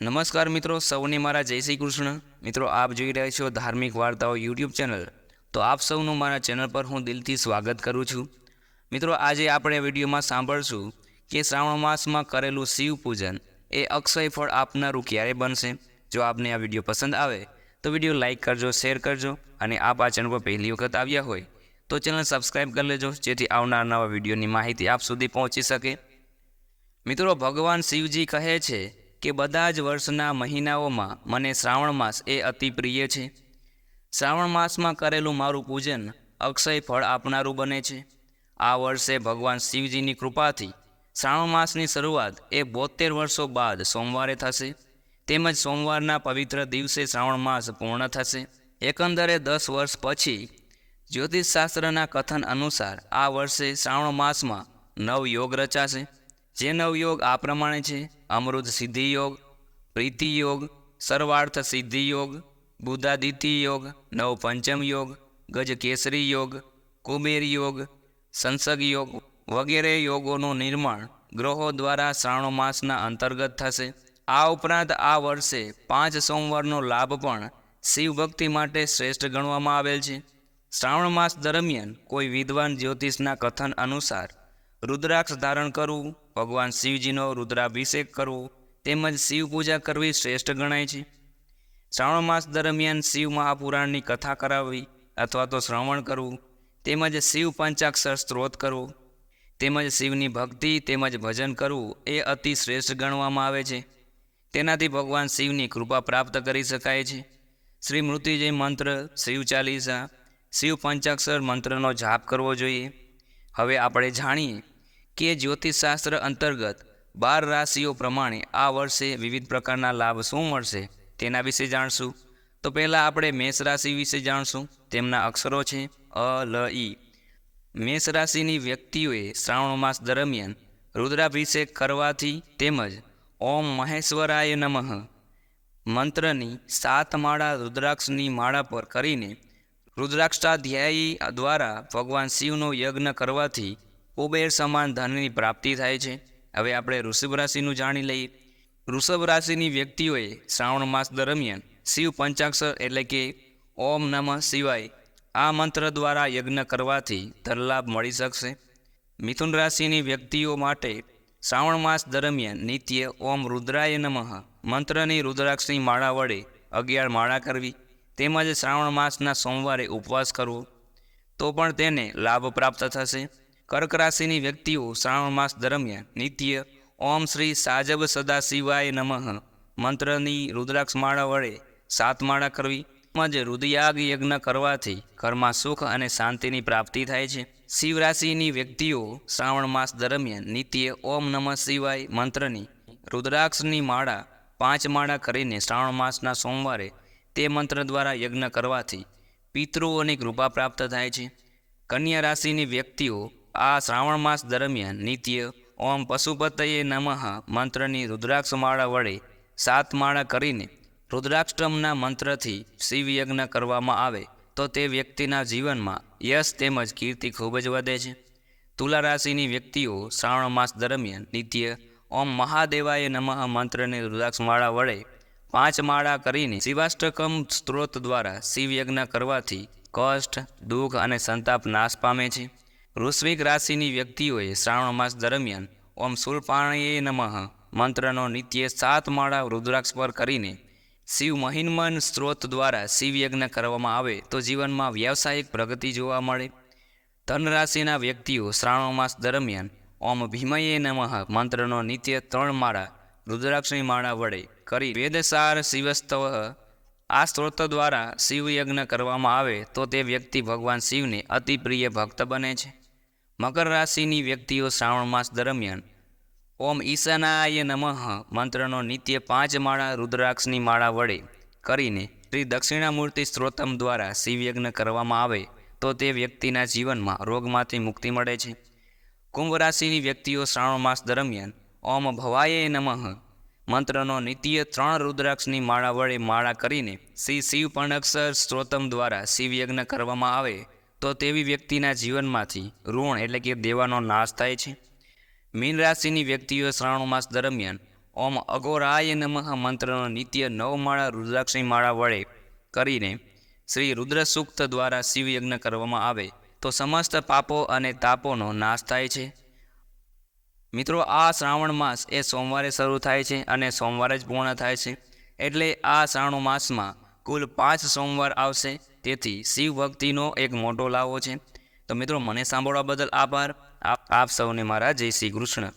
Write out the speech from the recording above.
નમસ્કાર મિત્રો, સૌને મારા જય શ્રી કૃષ્ણ. મિત્રો, આપ જોઈ રહ્યા છો ધાર્મિક વાર્તાઓ યુટ્યુબ ચેનલ. તો આપ સૌનું મારા ચેનલ પર હું દિલથી સ્વાગત કરું છું. મિત્રો, આજે આપણે વિડીયોમાં સાંભળશું કે શ્રાવણ માસમાં કરેલું શિવ પૂજન એ અક્ષય ફળ આપનારું ક્યારે બનશે? જો આપને આ વીડિયો પસંદ આવે, તો વીડિયો લાઇક કરજો, શેર કરજો અને આપ આ ચેનલ પર પહેલી વખત આવ્યા હોય, તો ચેનલ સબસ્ક્રાઈબ કરી લેજો, જેથી આવનાર નવા વિડીયોની માહિતી આપ સુધી પહોંચી શકે. મિત્રો, ભગવાન શિવજી કહે છે કે બધા જ વર્ષના મહિનાઓમાં મને શ્રાવણ માસ એ અતિ પ્રિય છે. શ્રાવણ માસમાં કરેલું મારું પૂજન અક્ષય ફળ આપનારું બને છે. આ વર્ષે ભગવાન શિવજીની કૃપાથી શ્રાવણ માસની શરૂઆત એ બોતેર વર્ષો બાદ સોમવારે થશે. તેમજ સોમવારના પવિત્ર દિવસે શ્રાવણ માસ પૂર્ણ થશે. એકંદરે દસ વર્ષ પછી જ્યોતિષશાસ્ત્રના કથન અનુસાર આ વર્ષે શ્રાવણ માસમાં નવ યોગ રચાશે. જે નવયોગ આ પ્રમાણે છે. અમૃત સિદ્ધિ યોગ, પ્રીતિ યોગ, સર્વાર્થ સિદ્ધિ યોગ બુદ્ધાદિત્ય યોગ, નવ પંચમ યોગ, ગજ કેસરી યોગ, કુબેર યોગ, સંસગ યોગ વગેરે યોગોનું નિર્માણ ગ્રહો દ્વારા શ્રાવણ માસના અંતર્ગત થશે. આ ઉપરાંત આ વર્ષે પાંચ સોમવારનો લાભ પણ શિવભક્તિ માટે શ્રેષ્ઠ ગણવામાં આવેલ છે. શ્રાવણ માસ દરમિયાન કોઈ વિદ્વાન જ્યોતિષના કથન અનુસાર રુદ્રાક્ષ ધારણ કરવું ભગવાન શિવજીનો રુદ્રાભિષેક કરવો તેમજ શિવ પૂજા કરવી શ્રેષ્ઠ ગણાય છે. શ્રાવણ માસ દરમિયાન શિવ મહાપુરાણની કથા કરાવવી અથવા તો શ્રવણ કરવું, તેમજ શિવ પંચાક્ષર સ્ત્રોત કરવો, તેમજ શિવની ભક્તિ તેમજ ભજન કરવું એ અતિ શ્રેષ્ઠ ગણવામાં આવે છે. તેનાથી ભગવાન શિવની કૃપા પ્રાપ્ત કરી શકાય છે. શ્રી મૃત્યુજય મંત્ર, શિવ ચાલીસા, શિવ પંચાક્ષર મંત્રનો જાપ કરવો જોઈએ. હવે આપણે જાણીએ કે જ્યોતિષશાસ્ત્ર અંતર્ગત બાર રાશિઓ પ્રમાણે આ વર્ષે વિવિધ પ્રકારના લાભ શું મળશે તેના વિશે જાણશું. તો પહેલાં આપણે મેષ રાશિ વિશે જાણશું. તેમના અક્ષરો છે અ, લ, ઈ. મેષ રાશિની વ્યક્તિઓએ શ્રાવણ માસ દરમિયાન રુદ્રાભિષેક કરવાથી તેમજ ઓમ મહેશ્વરાય નમઃ મંત્રની સાત માળા રુદ્રાક્ષની માળા પર કરીને રુદ્રાક્ષાધ્યાયી દ્વારા ભગવાન શિવનો યજ્ઞ કરવાથી કુબેર સમાન ધનની પ્રાપ્તિ થાય છે. હવે આપણે વૃષભ રાશિનું જાણી લઈએ. વૃષભ રાશિની વ્યક્તિઓએ શ્રાવણ માસ દરમિયાન શિવ પંચાક્ષર એટલે કે ઓમ નમઃ શિવાય આ મંત્ર દ્વારા યજ્ઞ કરવાથી ધનલાભ મળી શકશે. મિથુન રાશિની વ્યક્તિઓ માટે શ્રાવણ માસ દરમિયાન નિત્ય ઓમ રુદ્રાય નમઃ મંત્રની રુદ્રાક્ષની માળા વડે અગિયાર માળા કરવી તેમજ શ્રાવણ માસના સોમવારે ઉપવાસ કરવો. તો પણ તેને લાભ પ્રાપ્ત થશે. કર્ક રાશિની વ્યક્તિઓ શ્રાવણ માસ દરમિયાન નિત્ય ઓમ શ્રી સાજબ સદા શિવાય નમઃ. મંત્રની રુદ્રાક્ષ માળા વડે સાત માળા કરવી તેમજ રુદયાગ યજ્ઞ કરવાથી ઘરમાં સુખ અને શાંતિની પ્રાપ્તિ થાય છે. શિવ રાશિની વ્યક્તિઓ શ્રાવણ માસ દરમિયાન નિત્ય ઓમ નમઃ શિવાય મંત્રની રુદ્રાક્ષની માળા પાંચ માળા કરીને શ્રાવણ માસના સોમવારે તે મંત્ર દ્વારા યજ્ઞ કરવાથી પિતૃઓની કૃપા પ્રાપ્ત થાય છે. કન્યા રાશિની વ્યક્તિઓ આ શ્રાવણ માસ દરમિયાન નિત્ય ઓમ પશુપતયે નમઃ મંત્રની રુદ્રાક્ષ માળા વડે સાત માળા કરીને રુદ્રાક્ષમના મંત્રથી શિવયજ્ઞ કરવામાં આવે તો તે વ્યક્તિના જીવનમાં યશ તેમજ કીર્તિ ખૂબ જ વધે છે. તુલા રાશિની વ્યક્તિઓ શ્રાવણ માસ દરમિયાન નિત્ય ઓમ મહાદેવાય નમઃ મંત્રની રુદ્રાક્ષ માળા વડે પાંચ માળા કરીને શિવાષ્ટકમ સ્ત્રોત દ્વારા શિવયજ્ઞ કરવાથી કષ્ટ, દુઃખ અને સંતાપ નાશ પામે છે. વૃશ્વિક રાશિની વ્યક્તિઓએ શ્રાવણ માસ દરમિયાન ઓમ શૂલપાણીએ નમઃ મંત્રનો નિત્ય સાત માળા રુદ્રાક્ષ પર કરીને શિવ મહિન્મન સ્ત્રોત દ્વારા શિવયજ્ઞ કરવામાં આવે તો જીવનમાં વ્યાવસાયિક પ્રગતિ જોવા મળે. ધનરાશિના વ્યક્તિઓ શ્રાવણ માસ દરમિયાન ઓમ ભીમયે નમઃ મંત્રનો નિત્ય ત્રણ માળા રુદ્રાક્ષની માળા વડે કરી વેદસાર શિવસ્તવ આ સ્ત્રોત દ્વારા શિવયજ્ઞ કરવામાં આવે તો તે વ્યક્તિ ભગવાન શિવને અતિ પ્રિય ભક્ત બને છે. મકર રાશિની વ્યક્તિઓ શ્રાવણ માસ દરમિયાન, ઓમ ઈશાનાય નમઃ મંત્રનો નિત્ય પાંચ માળા રુદ્રાક્ષની માળા વડે કરીને શ્રી દક્ષિણામૂર્તિ સ્ત્રોતમ દ્વારા શિવયજ્ઞ કરવામાં આવે તો તે વ્યક્તિના જીવનમાં રોગમાંથી મુક્તિ મળે છે. કુંભ રાશિની વ્યક્તિઓ શ્રાવણ માસ દરમિયાન, ઓમ ભવાયે નમઃ મંત્રનો નિત્ય ત્રણ રુદ્રાક્ષની માળા વડે માળા કરીને શ્રી શિવ પણક્ષર સ્ત્રોતમ દ્વારા શિવયજ્ઞ કરવામાં આવે તો તેવી વ્યક્તિના જીવનમાંથી ઋણ એટલે કે દેવાનો નાશ થાય છે. મીન રાશિની વ્યક્તિઓ શ્રાવણ માસ દરમિયાન ઓમ અઘોરાય નમઃ મંત્રનો નિત્ય નવ માળા રુદ્રાક્ષની માળા વડે કરીને શ્રી રુદ્ર સૂક્ત દ્વારા શિવયજ્ઞ કરવામાં આવે તો સમસ્ત પાપો અને તાપોનો નાશ થાય છે. મિત્રો, આ શ્રાવણ માસ એ સોમવારે શરૂ થાય છે અને સોમવારે જ પૂર્ણ થાય છે. એટલે આ શ્રાવણ માસમાં કુલ પાંચ સોમવાર આવશે. તેથી શિવ ભક્તિનો એક મોટો લાવો છે. તો મિત્રો, મને સાંભળવા બદલ આભાર. આપ સૌને મારા જય શ્રી કૃષ્ણ.